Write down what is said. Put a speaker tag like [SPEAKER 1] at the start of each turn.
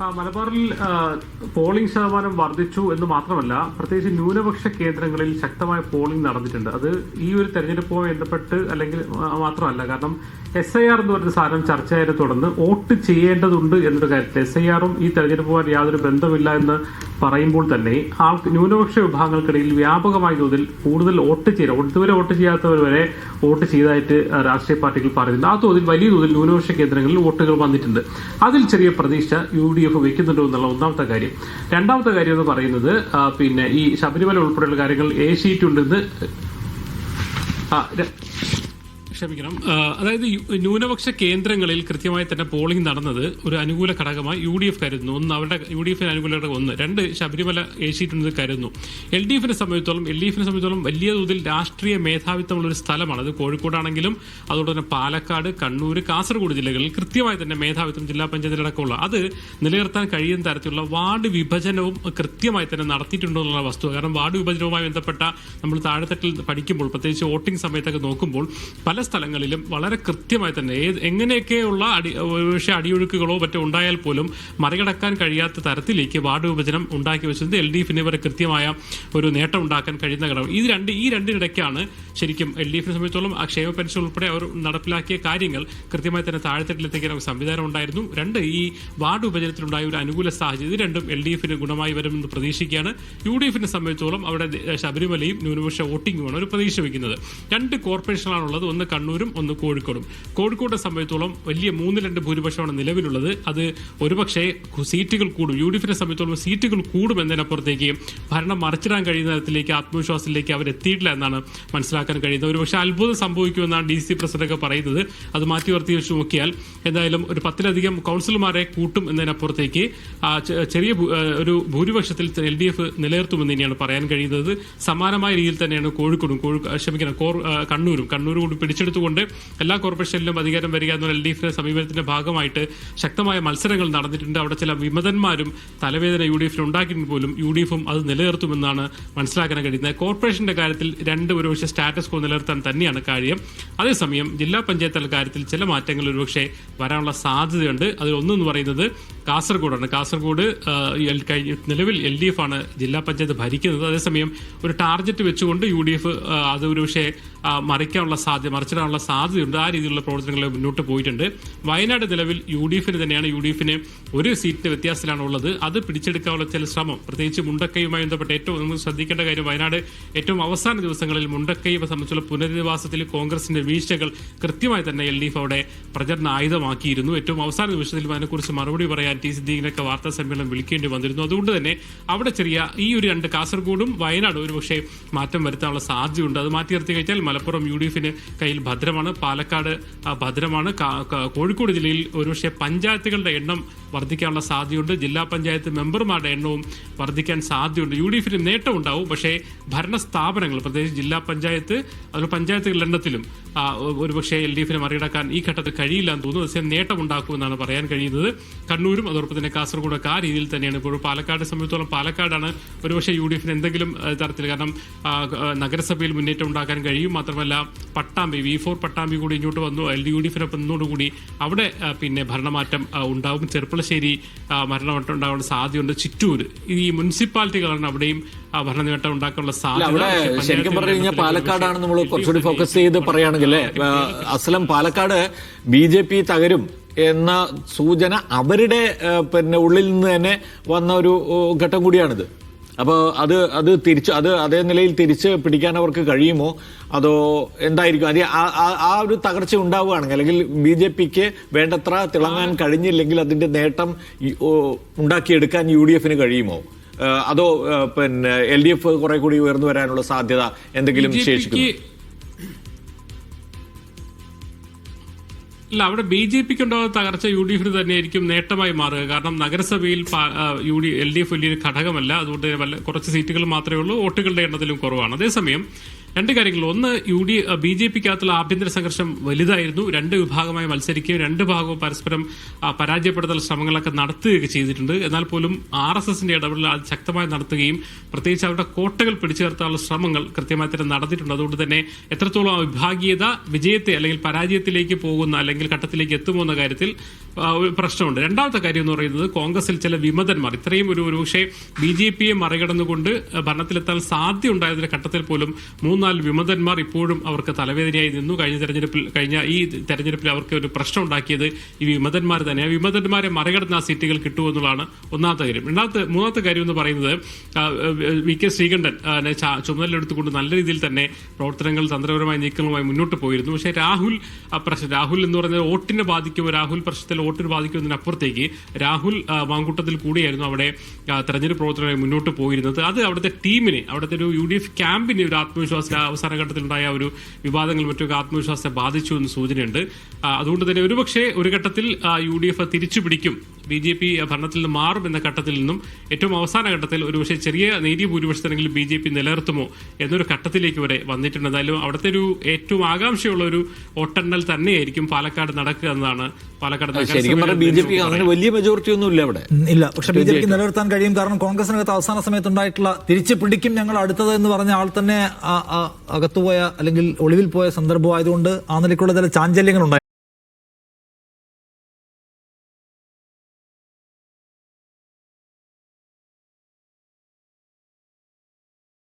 [SPEAKER 1] മലബാറിൽ പോളിംഗ് ശതമാനം വർദ്ധിച്ചു എന്ന് മാത്രമല്ല പ്രത്യേകിച്ച് ന്യൂനപക്ഷ കേന്ദ്രങ്ങളിൽ ശക്തമായ പോളിംഗ് നടന്നിട്ടുണ്ട്. അത് ഈ ഒരു തെരഞ്ഞെടുപ്പുമായി ബന്ധപ്പെട്ട് അല്ലെങ്കിൽ മാത്രമല്ല കാരണം എസ് ഐ ആർ എന്ന് പറയുന്ന സാധനം ചർച്ചയായതിനെ തുടർന്ന് വോട്ട് ചെയ്യേണ്ടതുണ്ട് എന്നൊരു കാര്യത്തിൽ എസ് ഐ ആറും ഈ തെരഞ്ഞെടുപ്പുമായി യാതൊരു ബന്ധമില്ല എന്ന് പറയുമ്പോൾ തന്നെ ആൾ ന്യൂനപക്ഷ വിഭാഗങ്ങൾക്കിടയിൽ വ്യാപകമായ തോതിൽ കൂടുതൽ വോട്ട് ചെയ്യുക ഇതുവരെ വോട്ട് ചെയ്യാത്തവർ വരെ വോട്ട് ചെയ്തതായിട്ട് രാഷ്ട്രീയ പാർട്ടികൾ പറയുന്നുണ്ട്. ആ തോതിൽ വലിയ തോതിൽ ന്യൂനപക്ഷ കേന്ദ്രങ്ങളിൽ വോട്ടുകൾ വന്നിട്ടുണ്ട്. അതിൽ ചെറിയ പ്രതീക്ഷ യു ഡി എഫ് വെക്കുന്നുണ്ടോ എന്നുള്ള ഒന്നാമത്തെ കാര്യം. രണ്ടാമത്തെ കാര്യം എന്ന് പറയുന്നത് പിന്നെ ഈ ശബരിമല ഉൾപ്പെടെയുള്ള കാര്യങ്ങൾ എ ഷീറ്റ് ഉണ്ടെന്ന് ആ, ര- ക്ഷമിക്കണം. അതായത് ന്യൂനപക്ഷ കേന്ദ്രങ്ങളിൽ കൃത്യമായി തന്നെ പോളിംഗ് നടന്നത് ഒരു അനുകൂല ഘടകമായി യു ഡി എഫ് കരുതുന്നു. ഒന്ന് അവരുടെ യു ഡി എഫിന് അനുകൂല ഘടകം ഒന്ന്. രണ്ട് ശബരിമല ഏഷ്യയിട്ടുണ്ടെന്ന് കരുതുന്നു. എൽ ഡി എഫിനെ സംബന്ധിച്ചോളം എൽ ഡി എഫിനെ സംബന്ധിച്ചോളം വലിയ തോതിൽ രാഷ്ട്രീയ മേധാവിത്വമുള്ള ഒരു സ്ഥലമാണ്. അത് കോഴിക്കോടാണെങ്കിലും അതുകൊണ്ട് തന്നെ പാലക്കാട് കണ്ണൂർ കാസർഗോഡ് ജില്ലകളിൽ കൃത്യമായി തന്നെ മേധാവിത്വം ജില്ലാ പഞ്ചായത്തിലടക്കമുള്ള അത് നിലനിർത്താൻ കഴിയുന്ന തരത്തിലുള്ള വാർഡ് വിഭജനവും കൃത്യമായി തന്നെ നടത്തിയിട്ടുണ്ടോ എന്നുള്ള വസ്തു കാരണം വാർഡ് വിഭജനവുമായി ബന്ധപ്പെട്ട നമ്മൾ താഴെത്തട്ടിൽ പഠിക്കുമ്പോൾ പ്രത്യേകിച്ച് വോട്ടിംഗ് സമയത്തൊക്കെ നോക്കുമ്പോൾ പല സ്ഥലങ്ങളിലും വളരെ കൃത്യമായി തന്നെ ഏത് എങ്ങനെയൊക്കെയുള്ള അടി ഒരുപക്ഷെ അടിയൊഴുക്കുകളോ മറ്റോ ഉണ്ടായാൽ പോലും മറികടക്കാൻ കഴിയാത്ത തരത്തിലേക്ക് വാർഡ് വിഭജനം ഉണ്ടാക്കി വെച്ചത് എൽ ഡി എഫിന് വരെ കൃത്യമായ ഒരു നേട്ടം ഉണ്ടാക്കാൻ കഴിയുന്ന ഘടകം. ഇത് രണ്ട് ഈ രണ്ടിനിടയ്ക്കാണ് ശരിക്കും എൽ ഡി എഫിനെ സംബന്ധിച്ചോളം ആ ക്ഷേമ പെൻഷൻ ഉൾപ്പെടെ അവർ നടപ്പിലാക്കിയ കാര്യങ്ങൾ കൃത്യമായി തന്നെ താഴെത്തട്ടിലെത്തിക്കാൻ ഒരു സംവിധാനം ഉണ്ടായിരുന്നു. രണ്ട് ഈ വാർഡ് വിഭജനത്തിലുണ്ടായ ഒരു അനുകൂല സാഹചര്യം. ഇത് രണ്ടും എൽ ഡി എഫിന് ഗുണമായി വരുമെന്ന് പ്രതീക്ഷിക്കുകയാണ്. യു ഡി എഫിനെ സംബന്ധിച്ചോളം അവിടെ ശബരിമലയും ന്യൂനപക്ഷ വോട്ടിംഗുമാണ് ഒരു പ്രതീക്ഷ വയ്ക്കുന്നത്. രണ്ട് കോർപ്പറേഷനാണുള്ളത് ഒന്ന് കണ്ണൂരും ഒന്ന് കോഴിക്കോടും. കോഴിക്കോട്ടെ സംബന്ധിച്ചോളം വലിയ മൂന്ന് രണ്ട് ഭൂരിപക്ഷമാണ് നിലവിലുള്ളത്. അത് ഒരുപക്ഷെ സീറ്റുകൾ കൂടും. യു ഡി എഫിനെ സംബന്ധിച്ചോളം സീറ്റുകൾ കൂടും എന്നതിനപ്പുറത്തേക്ക് ഭരണം മറിച്ചിടാൻ കഴിയുന്ന തരത്തിലേക്ക് ആത്മവിശ്വാസത്തിലേക്ക് അവർ എത്തിയിട്ടില്ല എന്നാണ് മനസ്സിലാക്കാൻ കഴിയുന്നത്. ഒരുപക്ഷെ അത്ഭുതം സംഭവിക്കുമെന്നാണ് ഡി സി പ്രസിഡന്റ് പറയുന്നത്. അത് മാറ്റി വർത്തി വെച്ച് നോക്കിയാൽ എന്തായാലും ഒരു പത്തിലധികം കൗൺസിലർമാരെ കൂട്ടും എന്നതിനപ്പുറത്തേക്ക് ചെറിയ ഒരു ഭൂരിപക്ഷത്തിൽ എൽ ഡി എഫ് നിലനിർത്തുമെന്ന് തന്നെയാണ് പറയാൻ കഴിയുന്നത്. സമാനമായ രീതിയിൽ തന്നെയാണ് കോഴിക്കോടും. കോഴി ക്ഷമിക്കണം കണ്ണൂരും. കണ്ണൂർ കൂടി പിടിച്ചെടുത്തുകൊണ്ട് എല്ലാ കോർപ്പറേഷനിലും അധികാരം വരിക എന്ന എൽ ഡി എഫിന്റെ സമീപനത്തിന്റെ ഭാഗമായിട്ട് ശക്തമായ മത്സരങ്ങൾ നടന്നിട്ടുണ്ട്. അവിടെ ചില വിമതന്മാരും തലവേദന യു ഡി എഫിൽ ഉണ്ടാക്കിയിട്ട് പോലും യു ഡി എഫും അത് നിലനിർത്തുമെന്നാണ് മനസ്സിലാക്കാൻ കഴിയുന്നത്. കോർപ്പറേഷന്റെ കാര്യത്തിൽ രണ്ട് ഒരുപക്ഷെ സ്റ്റാറ്റസ് കോ നിലനിർത്താൻ തന്നെയാണ് കാര്യം. അതേസമയം ജില്ലാ പഞ്ചായത്തുകളുടെ കാര്യത്തിൽ ചില മാറ്റങ്ങൾ ഒരുപക്ഷെ വരാനുള്ള സാധ്യതയുണ്ട്. അതിൽ ഒന്നെന്ന് പറയുന്നത് കാസർഗോഡാണ്. കാസർഗോഡ് നിലവിൽ എൽ ഡി എഫ് ആണ് ജില്ലാ പഞ്ചായത്ത് ഭരിക്കുന്നത്. അതേസമയം ഒരു ടാർഗറ്റ് വെച്ചുകൊണ്ട് യു ഡി എഫ് അത് ഒരുപക്ഷെ മറിക്കാനുള്ള സാധ്യത മറിച്ചിടാനുള്ള സാധ്യതയുണ്ട്. ആ രീതിയിലുള്ള പ്രവർത്തനങ്ങൾ മുന്നോട്ട് പോയിട്ടുണ്ട്. വയനാട് നിലവിൽ യു ഡി എഫിന് തന്നെയാണ് യു ഡി എഫിന് ഒരു സീറ്റിന്റെ വ്യത്യാസത്തിലാണ് ഉള്ളത് അത് പിടിച്ചെടുക്കാനുള്ള ചില ശ്രമം. പ്രത്യേകിച്ച് മുണ്ടക്കയുമായി ബന്ധപ്പെട്ട് ഏറ്റവും നമ്മൾ ശ്രദ്ധിക്കേണ്ട കാര്യം വയനാട് ഏറ്റവും അവസാന ദിവസങ്ങളിൽ മുണ്ടക്കയെ സംബന്ധിച്ചുള്ള പുനരധിവാസത്തിൽ കോൺഗ്രസിന്റെ വീഴ്ചകൾ കൃത്യമായി തന്നെ എൽ ഡി എഫ് അവിടെ പ്രചരണ ആയുധമാക്കിയിരുന്നു. ഏറ്റവും അവസാന നിമിഷത്തിൽ അതിനെക്കുറിച്ച് മറുപടി പറയാൻ ടി സിദ്ദീഖിനൊക്കെ വാർത്താ സമ്മേളനം വിളിക്കേണ്ടി വന്നിരുന്നു. അതുകൊണ്ട് തന്നെ അവിടെ ചെറിയ ഈ ഒരു രണ്ട് കാസർഗോഡും വയനാട് ഒരുപക്ഷെ മാറ്റം വരുത്താനുള്ള സാധ്യതയുണ്ട്. അത് മാറ്റി നിർത്തി കഴിഞ്ഞാൽ മലപ്പുറം യു ഡി എഫിന് കയ്യിൽ ഭദ്രമാണ്. പാലക്കാട് ഭദ്രമാണ്. കോഴിക്കോട് ജില്ലയിൽ ഒരുപക്ഷെ പഞ്ചായത്തുകളുടെ എണ്ണം വർദ്ധിക്കാനുള്ള സാധ്യതയുണ്ട്. ജില്ലാ പഞ്ചായത്ത് മെമ്പർമാരുടെ എണ്ണവും വർദ്ധിക്കാൻ സാധ്യതയുണ്ട്. യു ഡി എഫിന് നേട്ടമുണ്ടാവും പക്ഷേ ഭരണ സ്ഥാപനങ്ങൾ പ്രത്യേകിച്ച് ജില്ലാ പഞ്ചായത്ത് അതുപോലെ പഞ്ചായത്തുകളുടെ എണ്ണത്തിലും ഒരുപക്ഷേ എൽ ഡി എഫിനെ മറികടക്കാൻ ഈ ഘട്ടത്തിൽ കഴിയില്ല എന്ന് തോന്നുന്നു. അതേസമയം നേട്ടമുണ്ടാക്കുമെന്നാണ് പറയാൻ കഴിയുന്നത്. കണ്ണൂരും അതോടൊപ്പം തന്നെ കാസർഗോഡൊക്കെ ആ രീതിയിൽ തന്നെയാണ്. ഇപ്പോൾ പാലക്കാട് സംബന്ധിച്ചോളം പാലക്കാടാണ് ഒരുപക്ഷെ യു ഡി എഫിന് എന്തെങ്കിലും തരത്തിൽ കാരണം നഗരസഭയിൽ മുന്നേറ്റം ഉണ്ടാക്കാൻ കഴിയും. മാത്രമല്ല പട്ടാമ്പി വി ഫോർ പട്ടാമ്പി കൂടി ഇങ്ങോട്ട് വന്നു. എൽ ഡി യു ഡി എഫിനൊപ്പം നിന്നോടുകൂടി അവിടെ പിന്നെ ഭരണമാറ്റം ഉണ്ടാവും. ചെറുപ്പളശ്ശേരി ഭരണമാറ്റം ഉണ്ടാകാനുള്ള സാധ്യതയുണ്ട്. ചിറ്റൂർ ഈ മുനിസിപ്പാലിറ്റികളാണ് അവിടെയും ഭരണ നേട്ടം ഉണ്ടാക്കാനുള്ള സാധ്യത.
[SPEAKER 2] ശരിക്കും പറഞ്ഞു കഴിഞ്ഞാൽ പാലക്കാടാണ് നമ്മൾ കുറച്ചുകൂടി ഫോക്കസ് ചെയ്ത് പറയുകയാണെങ്കിൽ അസലം പാലക്കാട് ബി ജെ പി തകരും എന്ന സൂചന അവരുടെ പിന്നെ ഉള്ളിൽ നിന്ന് തന്നെ വന്ന ഒരു ഘട്ടം കൂടിയാണിത്. അപ്പോൾ അത് അത് തിരിച്ച് അത് അതേ നിലയിൽ തിരിച്ച് പിടിക്കാൻ അവർക്ക് കഴിയുമോ? അതോ എന്തായിരിക്കും? അത് ആ- ഒരു തകർച്ച ഉണ്ടാവുകയാണെങ്കിൽ അല്ലെങ്കിൽ ബി ജെ പിക്ക് വേണ്ടത്ര തിളങ്ങാൻ കഴിഞ്ഞില്ലെങ്കിൽ അതിന്റെ നേട്ടം ഉണ്ടാക്കിയെടുക്കാൻ യു ഡി എഫിന് കഴിയുമോ? അതോ പിന്നെ എൽ ഡി എഫ് കുറെ കൂടി ഉയർന്നു വരാനുള്ള സാധ്യത എന്തെങ്കിലും
[SPEAKER 1] BJP ഇല്ല അവിടെ ബി ജെ പിക്ക് ഉണ്ടാകുന്ന തകർച്ച യു ഡി എഫിന് തന്നെയായിരിക്കും നേട്ടമായി മാറുക. കാരണം നഗരസഭയിൽ U D L D F വലിയൊരു ഘടകമല്ല. അതുകൊണ്ട് കുറച്ച് സീറ്റുകൾ മാത്രമേ ഉള്ളൂ. വോട്ടുകളുടെ എണ്ണത്തിലും കുറവാണ്. അതേസമയം രണ്ട് കാര്യങ്ങൾ. ഒന്ന് യു ഡി ബി ജെ പിക്കകത്തുള്ള ആഭ്യന്തര സംഘർഷം വലുതായിരുന്നു. രണ്ട് വിഭാഗമായി മത്സരിക്കുകയും രണ്ട് ഭാഗവും പരസ്പരം പരാജയപ്പെടുത്തൽ ശ്രമങ്ങളൊക്കെ നടത്തുകയൊക്കെ ചെയ്തിട്ടുണ്ട്. എന്നാൽ പോലും ആർ എസ് എസിന്റെ ഇടപെടൽ അത് ശക്തമായി നടത്തുകയും പ്രത്യേകിച്ച് അവരുടെ കോട്ടകൾ പിടിച്ചു നിർത്താനുള്ള ശ്രമങ്ങൾ കൃത്യമായി തന്നെ നടത്തിയിട്ടുണ്ട് അതുകൊണ്ട് തന്നെ എത്രത്തോളം ആ വിഭാഗീയത വിജയത്തെ അല്ലെങ്കിൽ പരാജയത്തിലേക്ക് പോകുന്ന അല്ലെങ്കിൽ ഘട്ടത്തിലേക്ക് എത്തുമോ എന്ന കാര്യത്തിൽ പ്രശ്നമുണ്ട്. രണ്ടാമത്തെ കാര്യം എന്ന് പറയുന്നത് കോൺഗ്രസിൽ ചില വിമതന്മാർ ഇത്രയും ഒരു ഒരുപക്ഷെ ബി ജെ പിയെ മറികടന്നുകൊണ്ട് ഭരണത്തിലെത്താൻ സാധ്യത ഉണ്ടായതിന്റെ ഘട്ടത്തിൽ പോലും മൂന്നാൽ വിമതന്മാർ ഇപ്പോഴും അവർക്ക് തലവേദനയായി നിന്നു. കഴിഞ്ഞ തെരഞ്ഞെടുപ്പിൽ കഴിഞ്ഞ ഈ തെരഞ്ഞെടുപ്പിൽ അവർക്ക് ഒരു പ്രശ്നം ഉണ്ടാക്കിയത് ഈ വിമതന്മാർ തന്നെ വിമതന്മാരെ മറികടന്ന് ആ സീറ്റുകൾ കിട്ടുമെന്നുള്ളതാണ് ഒന്നാമത്തെ കാര്യം. രണ്ടാമത്തെ മൂന്നാമത്തെ കാര്യം എന്ന് പറയുന്നത് വി കെ ശ്രീകണ്ഠൻ ചുമതലെടുത്തുകൊണ്ട് നല്ല രീതിയിൽ തന്നെ പ്രവർത്തനങ്ങൾ തന്ത്രപരമായ നീക്കങ്ങളുമായി മുന്നോട്ട് പോയിരുന്നു. പക്ഷേ രാഹുൽ പ്രശ്നം രാഹുൽ എന്ന് പറയുന്നത് വോട്ടിനെ ബാധിക്കുമോ രാഹുൽ പ്രശ്നത്തിൽ വോട്ടിന് ബാധിക്കുന്നതിനപ്പുറത്തേക്ക് രാഹുൽ വാങ്കൂട്ടത്തിൽ കൂടിയായിരുന്നു അവിടെ തെരഞ്ഞെടുപ്പ് പ്രവർത്തനമായി മുന്നോട്ട് പോയിരുന്നത്. അത് അവിടുത്തെ ടീമിനെ അവിടുത്തെ ഒരു യു ഡി എഫ് ക്യാമ്പിന് ഒരു ആത്മവിശ്വാസ അവസാന ഘട്ടത്തിലുണ്ടായ ഒരു വിവാദങ്ങൾ മറ്റൊക്കെ ആത്മവിശ്വാസത്തെ ബാധിച്ചു എന്ന് സൂചനയുണ്ട്. അതുകൊണ്ട് തന്നെ ഒരുപക്ഷെ ഒരു ഘട്ടത്തിൽ യു ഡി എഫ് തിരിച്ചു പിടിക്കും ബി ജെ പി ഭരണത്തിൽ നിന്ന് മാറും എന്ന ഘട്ടത്തിൽ നിന്നും ഏറ്റവും അവസാന ഘട്ടത്തിൽ ഒരുപക്ഷെ ചെറിയ നേരിയ ഭൂരിപക്ഷത്തിനെങ്കിലും ബി ജെ പി നിലനിർത്തുമോ എന്നൊരു ഘട്ടത്തിലേക്ക് വരെ വന്നിട്ടുണ്ട്. എന്തായാലും അവിടുത്തെ ഒരു ഏറ്റവും ആകാംക്ഷയുള്ള ഒരു വോട്ടെണ്ണൽ തന്നെയായിരിക്കും പാലക്കാട് നടക്കുക എന്നാണ് പാലക്കാട്
[SPEAKER 2] ശരിക്കും പറഞ്ഞാൽ ബി ജെ പി അങ്ങനെ വലിയ മെജോറിറ്റി ഒന്നും ഇല്ല അവിടെ
[SPEAKER 3] ഇല്ല. പക്ഷെ ബി ജെ പിക്ക് നിലനിർത്താൻ കഴിയും. കാരണം കോൺഗ്രസിനകത്ത് അവസാന സമയത്ത് ഉണ്ടായിട്ടുള്ള തിരിച്ചു പിടിക്കും ഞങ്ങൾ അടുത്തത് എന്ന് പറഞ്ഞ ആൾ തന്നെ അകത്തുപോയ അല്ലെങ്കിൽ ഒളിവിൽ പോയ സന്ദർഭമായതുകൊണ്ട് ആ നിലയ്ക്കുള്ള ചില ചാഞ്ചല്യങ്ങൾ ഉണ്ടായി